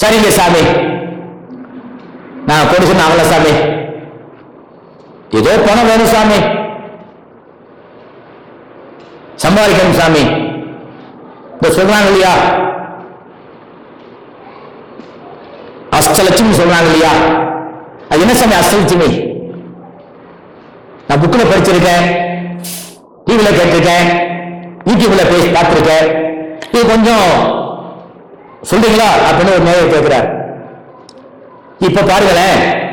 சரிங்க சாமி. நான் கொடுக்கணும் அவள சாமி. ஏதோ பணம் வேணும் சாமி. சம்பாதிக்கணும் சாமி. இப்ப சொல்றாங்க இல்லையா? அஷ்டலட்சுமி சொல்றாங்க இல்லையா? அது என்ன சாமி அஷ்டலட்சுமி? நான் புக்கில் படிச்சிருக்கேன். டிவியில் கேட்டிருக்கேன். யூடியூப்ல பேசி பார்த்துருக்கேன். இது கொஞ்சம் சொல்றீங்களா? அப்படின்னு ஒரு நோயை கேட்கிறார் இப்ப பாருங்களேன்.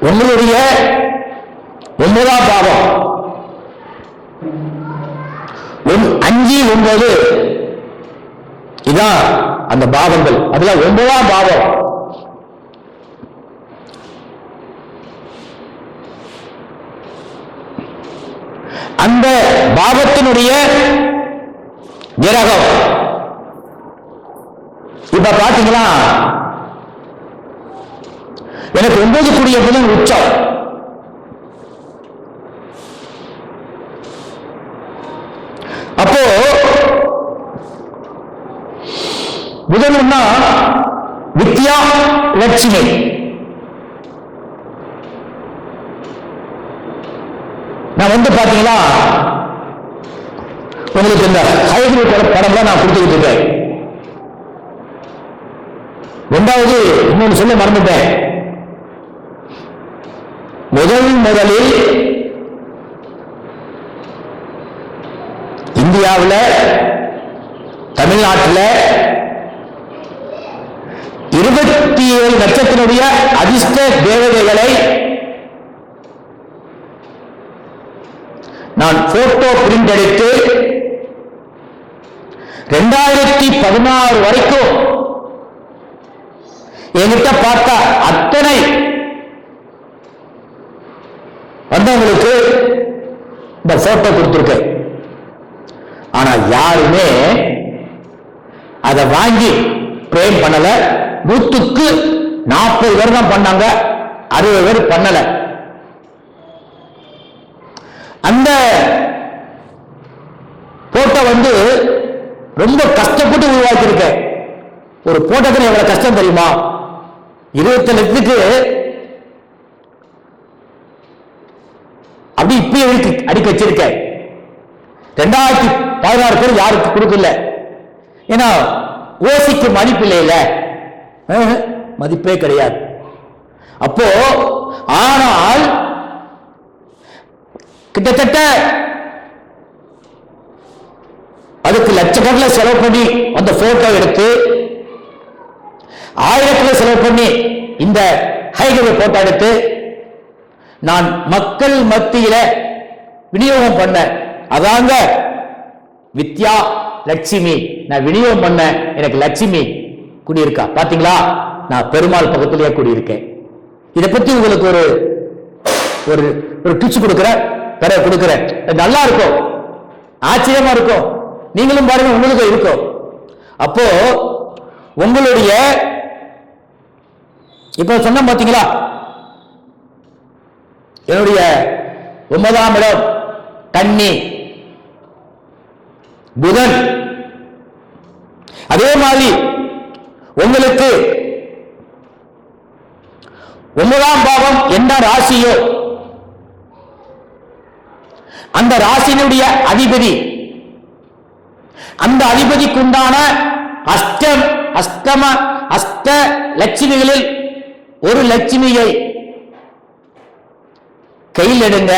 உங்களுடைய ஒன்பதாம் பாவம். ஒன்- அஞ்சு ஒன்பது. இதான் அந்த பாவங்கள். அதுல ஒன்பதாம் பாவம். அந்த பாவத்தினுடைய விரகம். இப்ப பாத்தீங்களா? எனக்கு ஒன்பது கூடிய புதன் உச்சம். அப்போ புதன்னா வித்யா லட்சுமி. நான் வந்து பாத்தீங்களா? உங்களுக்கு இந்த ஹைபிரிட் படம் தான் நான் கொடுத்துக்கிட்டு இருக்கேன். ரெண்டாவது இன்னொன்று சொல்ல மறந்துட்டேன். முதல் முதலில் இந்தியாவில் தமிழ்நாட்டில் இருபத்தி ஏழு லட்சத்தினுடைய அதிர்ஷ்ட தேவதைகளை நான் போட்டோ பிரிண்ட் எடுத்து ரெண்டாயிரத்தி பதினாறு வரைக்கும் என்கிட்ட பார்த்தா அத்தனை வந்தவங்களுக்கு இந்த போட்டோ கொடுத்துருக்கேன். ஆனா யாருமே அதை வாங்கி பிரேம் பண்ணல. நூத்துக்கு நாற்பது பேர் தான் பண்ணாங்க. அறுபது பேர் பண்ணல. அந்த போட்டோ வந்து ரொம்ப கஷ்டப்பட்டு உருவாக்கியிருக்கேன் ஒரு போட்டத்தில் எவ்வளவு கஷ்டம் தெரியுமா? இருபத்தி லட்சத்துக்கு அப்படி இப்பயே இருக்கு அடிக்க வச்சிருக்கேன் ரெண்டாயிரத்தி பதினாறு பேர் யாருக்கு கொடுக்கல? ஏன்னா ஓசிக்கு மதிப்பு இல்லையில. மதிப்பே கிடையாது. அப்போ ஆனால் கிட்டத்தட்ட செகண்ட்ல செலவு பண்ணி அந்த போட்டோ எடுத்து ஆயிரத்துல செலவு பண்ணி இந்த ஹைகவே போட்டோ எடுத்து நான் மக்கள் மத்தியில விநியோகம் பண்ண அதாங்க வித்யா லட்சுமி. நான் விநியோகம் பண்ண எனக்கு லட்சுமி குடியிருக்கா. பாத்தீங்களா? நான் பெருமாள் பக்கத்திலேயே குடியிருக்கேன். இதை பத்தி உங்களுக்கு ஒரு ஒரு ஒரு டிச்சு கொடுக்குறேன் பெற கொடுக்குறேன். நல்லா இருக்கும். ஆச்சரியமா இருக்கும். நீங்களும் பாருங்க உங்களுக்கு இருக்கும். அப்போ உங்களுடைய இப்ப சொன்ன பாத்தீங்களா? என்னுடைய ஒன்பதாம் இடம் கன்னி. புதன். அதே மாதிரி உங்களுக்கு ஒன்பதாம் பாவம் என்ன ராசியோ? அந்த ராசியினுடைய அதிபதி அந்த அதிபதிக்கு உண்டான அஷ்டம் அஷ்டம அஷ்ட லட்சுமிகளில் ஒரு லட்சுமியை கையில் எடுங்க.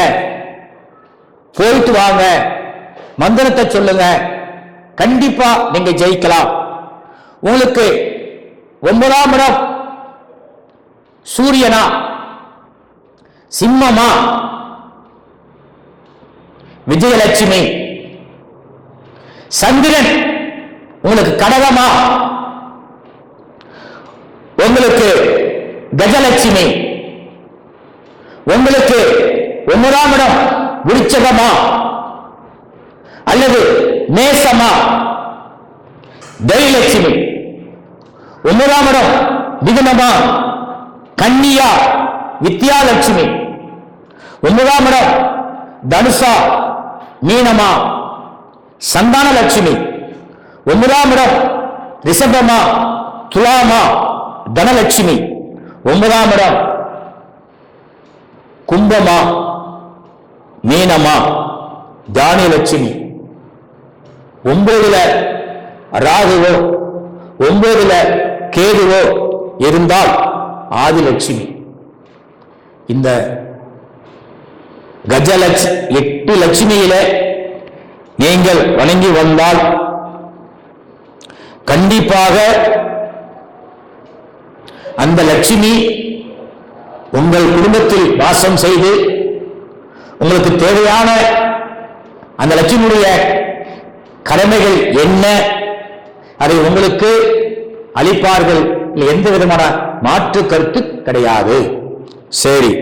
போயிட்டு வாங்க. மந்திரத்தை சொல்லுங்க. கண்டிப்பா நீங்க ஜெயிக்கலாம். உங்களுக்கு ஒன்பதாம் இடம் சூரியனா? சிம்மமா? விஜயலட்சுமி. சந்திரன் உங்களுக்கு கடகமா? உங்களுக்கு கஜலட்சுமி? உங்களுக்கு ஒன்பதாம் இடம் விருச்சகமா? அல்லது மேசமா? தெய்லட்சுமி ஒன்பதாம் இடம் மிகுனமா கன்னியா வித்யாலட்சுமி ஒன்பதாம் இடம் தனுசா மீனமா? சந்தான லட்சுமி ஒன்பதாம் இடம் ரிஷபமா துலாமா தனலட்சுமி. ஒன்பதாம் இடம் கும்பமா மீனமா தானியலட்சுமி. ஒன்பதுல ராகுவோ ஒன்பதுல கேதுவோ இருந்தால் ஆதிலட்சுமி. இந்த கஜலட்சி எட்டு லட்சுமியில நீங்கள் வணங்கி வந்தால் கண்டிப்பாக அந்த லட்சுமி உங்கள் குடும்பத்தில் வாசம் செய்து உங்களுக்கு தேவையான அந்த லட்சுமியுடைய கடமைகள் என்ன? அதை உங்களுக்கு அளிப்பார்கள். எந்த விதமான மாற்று கருத்து கிடையாது. சரி.